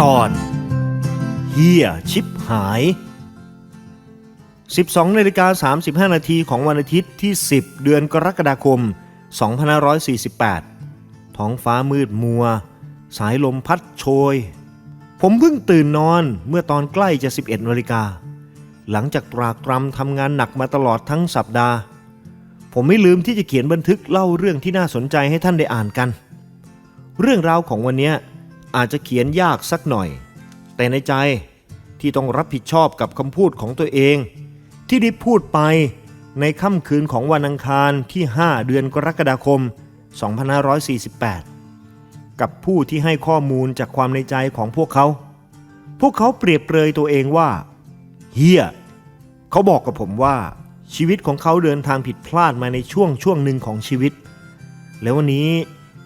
ตอนเฮียชิปหาย 12นาฬิกา35 นาทีของวันอาทิตย์ที่ 10 เดือนกรกฎาคม 2548 ท้องฟ้ามืดมัว สายลมพัดโชย ผมเพิ่งตื่นนอนเมื่อตอนใกล้จะ 11นาฬิกา หลังจากตรากตรำทำงานหนักมาตลอดทั้งสัปดาห์ ผมไม่ลืมที่จะเขียนบันทึกเล่าเรื่องที่น่าสนใจให้ท่านได้อ่านกัน เรื่องราวของวันนี้ อาจจะเขียนยากสักหน่อย แต่ในใจที่ต้องรับผิดชอบกับคำพูดของตัวเอง ที่ได้พูดไปในค่ำคืนของวันอังคารที่ 5 เดือนกรกฎาคม 2548 กับผู้ที่ให้ข้อมูลจากความในใจของพวกเขา พวกเขาเปรียบเปรยตัวเองว่าเฮียเขาบอกกับผมว่าชีวิตของเขาเดินทางผิดพลาดมาในช่วงช่วงหนึ่งของชีวิต แล้ววันนี้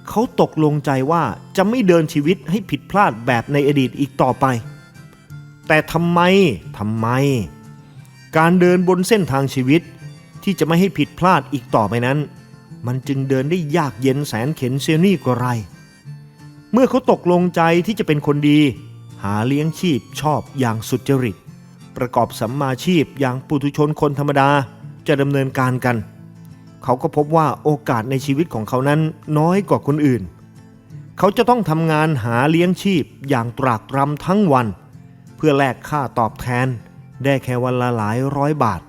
เขาตกลงใจว่าจะไม่เดินชีวิตให้ผิดพลาดแบบในอดีตอีกต่อไป แต่ทำไมทำไม การเดินบนเส้นทางชีวิตที่จะไม่ให้ผิดพลาดอีกต่อไปนั้น มันจึงเดินได้ยากเย็นแสนเข็นเซียนี่กว่าไร เมื่อเขาตกลงใจที่จะเป็นคนดี หาเลี้ยงชีพชอบอย่างสุจริต ประกอบสัมมาชีพอย่างปุถุชนคนธรรมดาจะดำเนินการกัน เขาก็พบว่าโอกาสในชีวิตของเขานั้นน้อยกว่าคนอื่น เขาจะต้องทำงานหาเลี้ยงชีพอย่างตรากตรำทั้งวัน เพื่อแลกค่าตอบแทน ได้แค่วันละหลายร้อยบาท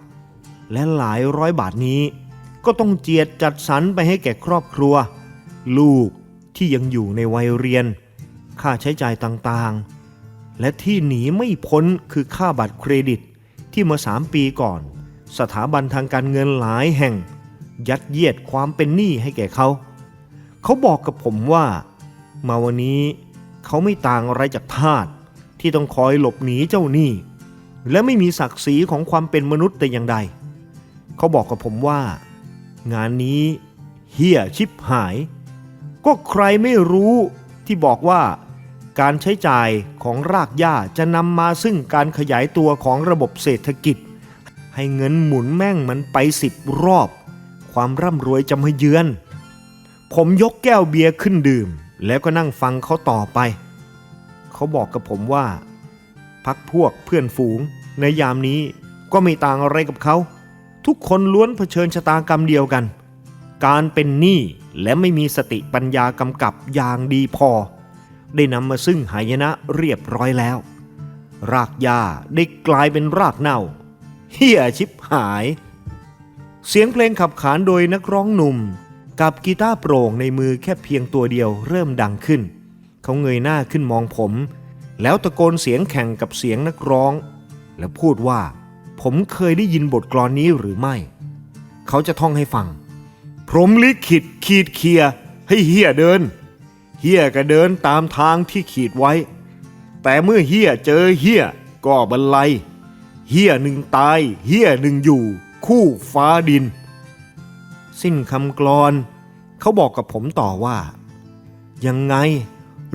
และหลายร้อยบาทนี้ ก็ต้องเจียดจัดสรรไปให้แก่ครอบครัว ลูกที่ยังอยู่ในวัยเรียน ค่าใช้จ่ายต่างๆ และที่หนีไม่พ้นคือค่าบัตรเครดิตที่เมื่อสามปีก่อน สถาบันทางการเงินหลายแห่ง ยัดเยียดความเป็นหนี้ให้แก่เขา เขาบอกกับผมว่า มาวันนี้เขาไม่ต่างอะไรจากทาสที่ต้องคอยหลบหนีเจ้าหนี้ และไม่มีศักดิ์ศรีของความเป็นมนุษย์แต่อย่างใด เขาบอกกับผมว่า งานนี้เฮียชิบหาย ก็ใครไม่รู้ที่บอกว่าการใช้จ่ายของรากหญ้าจะนำมาซึ่งการขยายตัวของระบบเศรษฐกิจ ให้เงินหมุนแม่งมันไปสิบรอบ ความร่ำรวยจะมาเยือน ผมยกแก้วเบียร์ขึ้นดื่ม แล้วก็นั่งฟังเขาต่อไป เขาบอกกับผมว่า พักพวกเพื่อนฝูง ในยามนี้ก็ไม่ต่างอะไรกับเขา ทุกคนล้วนเผชิญชะตากรรมเดียวกัน การเป็นหนี้และไม่มีสติปัญญากำกับอย่างดีพอ ได้นำมาซึ่งหายนะเรียบร้อยแล้ว รากหญ้าได้กลายเป็นรากเน่าเฮียชิบหาย เสียงเพลงขับขานโดยนักร้องหนุ่ม กับกีตาร์โปร่งในมือแค่เพียงตัวเดียวเริ่มดังขึ้น เขาเงยหน้าขึ้นมองผม แล้วตะโกนเสียงแข่งกับเสียงนักร้อง แล้วพูดว่า ผมเคยได้ยินบทกลอนนี้หรือไม่ เขาจะท่องให้ฟัง พรมลิขิตขีดเคีย ให้เฮียเดินเฮียก็เดินตามทางที่ขีดไว้ แต่เมื่อเฮียเจอเฮียก็บรรลัยเฮียหนึ่งตายเฮียหนึ่งอยู่ คู่ฟ้าดิน สิ้นคำกลอนเขาบอกกับผมต่อว่า ยังไง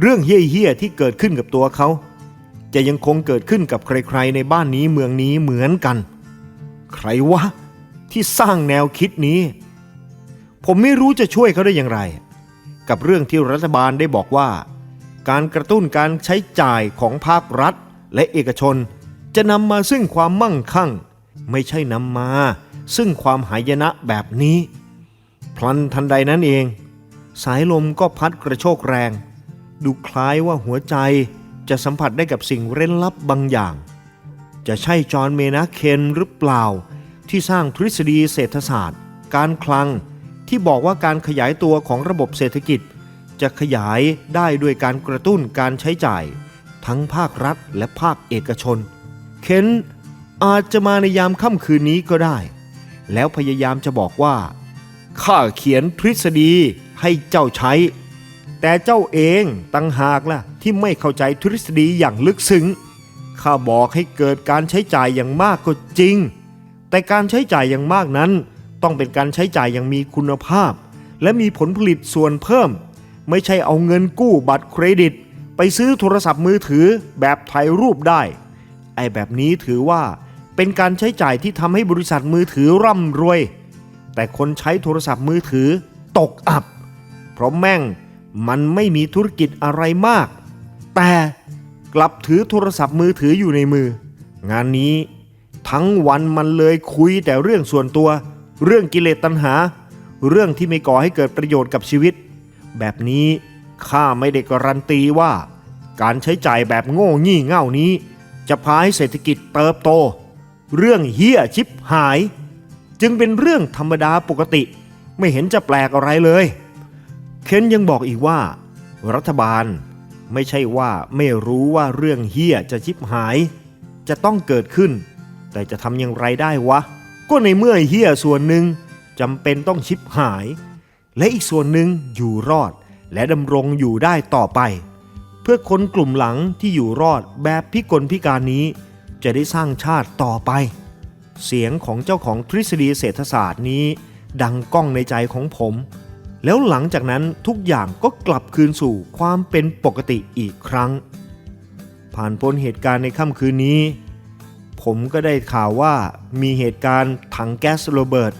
เรื่องเฮี้ยๆที่เกิดขึ้นกับตัวเขา จะยังคงเกิดขึ้นกับใครๆในบ้านนี้เมืองนี้เหมือนกัน ใครวะที่สร้างแนวคิดนี้ ผมไม่รู้จะช่วยเขาได้อย่างไร กับเรื่องที่รัฐบาลได้บอกว่า การกระตุ้นการใช้จ่ายของภาครัฐและเอกชน จะนำมาซึ่งความมั่งคั่ง ไม่ใช่นำมา ซึ่งความหายนะแบบนี้ พลันทันใดนั้นเอง สายลมก็พัดกระโชกแรง ดูคล้ายว่าหัวใจจะสัมผัสได้กับสิ่งเร้นลับบางอย่าง จะใช่จอห์นเมนาเคนหรือเปล่า ที่สร้างทฤษฎีเศรษฐศาสตร์ การคลังที่บอกว่าการขยายตัวของระบบเศรษฐกิจ จะขยายได้ด้วยการกระตุ้นการใช้จ่าย ทั้งภาครัฐและภาคเอกชน เคน อาจจะมาในยามค่ำคืนนี้ก็ได้ แล้วพยายามจะบอกว่า ข้าเขียนทฤษฎีให้เจ้าใช้ แต่เจ้าเองตั้งหากล่ะที่ไม่เข้าใจทฤษฎีอย่างลึกซึ้ง ข้าบอกให้เกิดการใช้จ่ายอย่างมากก็จริง แต่การใช้จ่ายอย่างมากนั้น ต้องเป็นการใช้จ่ายอย่างมีคุณภาพ และมีผลผลิตส่วนเพิ่ม ไม่ใช่เอาเงินกู้บัตรเครดิต ไปซื้อโทรศัพท์มือถือแบบถ่ายรูปได้ ไอ้แบบนี้ถือว่า เป็นการใช้จ่ายที่ทำให้บริษัทมือถือร่ำรวย แต่คนใช้โทรศัพท์มือถือตกอับ เพราะแม่งมันไม่มีธุรกิจอะไรมาก แต่กลับถือโทรศัพท์มือถืออยู่ในมือ งานนี้ทั้งวันมันเลยคุยแต่เรื่องส่วนตัว เรื่องกิเลสตัณหา เรื่องที่ไม่ก่อให้เกิดประโยชน์กับชีวิต แบบนี้ข้าไม่ได้การันตีว่า การใช้จ่ายแบบโง่งี่เง่านี้ จะพาให้เศรษฐกิจเติบโต เรื่องเฮี้ยชิบหาย จึงเป็นเรื่องธรรมดาปกติ ไม่เห็นจะแปลกอะไรเลย เคนยังบอกอีกว่า รัฐบาลไม่ใช่ว่าไม่รู้ว่าเรื่องเฮี้ยจะชิบหาย จะต้องเกิดขึ้น แต่จะทำอย่างไรได้วะ ก็ในเมื่อเฮี้ยส่วนหนึ่งจำเป็นต้องชิบหาย และอีกส่วนหนึ่งอยู่รอดและดำรงอยู่ได้ต่อไป เพื่อคนกลุ่มหลังที่อยู่รอดแบบพิกลพิการนี้ จะได้สร้างชาติต่อไป เสียงของเจ้าของทฤษฎีเศรษฐศาสตร์นี้ ดังก้องในใจของผม แล้วหลังจากนั้นทุกอย่างก็กลับคืนสู่ความเป็นปกติอีกครั้ง ผ่านพ้นเหตุการณ์ในค่ำคืนนี้ ผมก็ได้ข่าวว่ามีเหตุการณ์ถังแก๊สระเบิด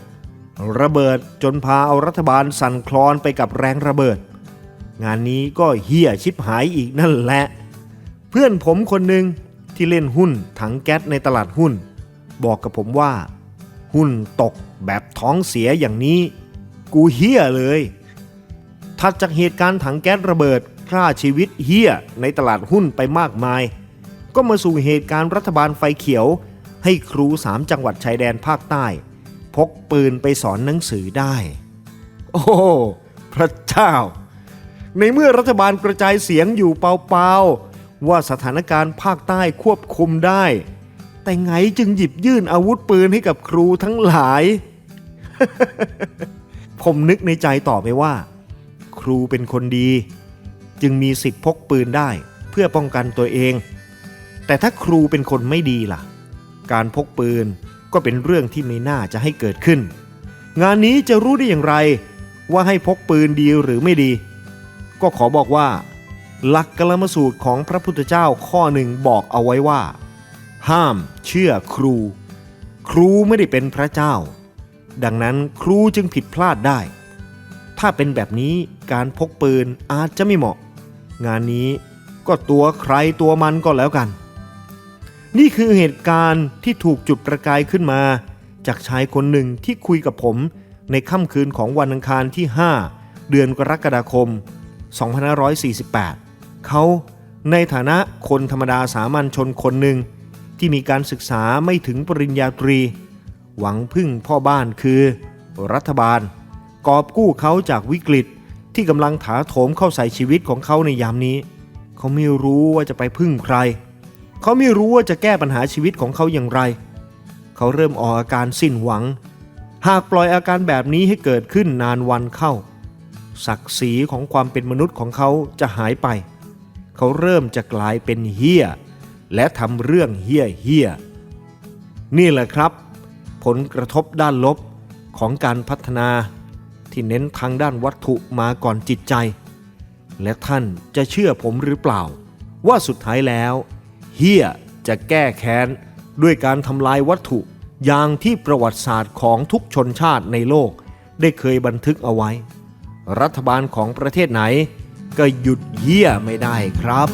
ระเบิดจนพาเอารัฐบาลสั่นคลอนไปกับแรงระเบิด งานนี้ก็เฮี้ยชิบหายอีกนั่นแหละ เพื่อนผมคนหนึ่ง ที่เล่นหุ้นถังแก๊สในตลาดหุ้น บอกกับผมว่า หุ้นตกแบบท้องเสียอย่างนี้ กูเฮี้ยเลยถัดจากเหตุการณ์ถังแก๊สระเบิดฆ่าชีวิตเฮี้ยในตลาดหุ้นไปมากมาย ก็มาสู่เหตุการณ์รัฐบาลไฟเขียว ให้ครูสามจังหวัดชายแดนภาคใต้ พกปืนไปสอนหนังสือได้ โอ้พระเจ้า ในเมื่อรัฐบาลกระจายเสียงอยู่เปล่าๆ ว่าสถานการณ์ภาคใต้ควบคุมได้ แต่ไงจึงหยิบยื่นอาวุธปืนให้กับครูทั้งหลาย ผมนึกในใจต่อไปว่า ครูเป็นคนดี จึงมีสิทธิ์พกปืนได้เพื่อป้องกันตัวเอง แต่ถ้าครูเป็นคนไม่ดีล่ะ การพกปืนก็เป็นเรื่องที่ไม่น่าจะให้เกิดขึ้น งานนี้จะรู้ได้อย่างไร ว่าให้พกปืนดีหรือไม่ดี ก็ขอบอกว่า หลักกลมสูตรของพระพุทธเจ้าข้อหนึ่งบอกเอาไว้ว่า ห้ามเชื่อครู ครูไม่ได้เป็นพระเจ้า ดังนั้นครูจึงผิดพลาดได้ ถ้าเป็นแบบนี้การพกปืนอาจจะไม่เหมาะ งานนี้ก็ตัวใครตัวมันก็แล้วกัน นี่คือเหตุการณ์ที่ถูกจุดประกายขึ้นมา จากชายคนหนึ่งที่คุยกับผมในค่ำคืนของวันอังคารที่ 5 เดือนกรกฎาคม 2548 เขาในฐานะคนธรรมดาสามัญชนคนหนึ่ง ที่มีการศึกษาไม่ถึงปริญญาตรี หวังพึ่งพ่อบ้านคือ รัฐบาล กอบกู้เขาจากวิกฤตที่กำลังถาโถมเข้าใส่ชีวิตของเขาในยามนี้ เขาไม่รู้ว่าจะไปพึ่งใคร เขาไม่รู้ว่าจะแก้ปัญหาชีวิตของเขาอย่างไร เขาเริ่มออกอาการสิ้นหวัง หากปล่อยอาการแบบนี้ให้เกิดขึ้นนานวันเข้า ศักดิ์ศรีของความเป็นมนุษย์ของเขาจะหายไป เขาเริ่มจะกลายเป็นเฮี้ย และทำเรื่องเฮี้ยเฮี้ยนี่แหละครับ ผลกระทบด้านลบของการพัฒนาที่เน้นทางด้านวัตถุมาก่อนจิตใจ และท่านจะเชื่อผมหรือเปล่า ว่าสุดท้ายแล้วเฮี้ยจะแก้แค้นด้วยการทำลายวัตถุอย่างที่ประวัติศาสตร์ของทุกชนชาติในโลกได้เคยบันทึกเอาไว้ รัฐบาลของประเทศไหน ก็หยุดเฮียไม่ได้ครับ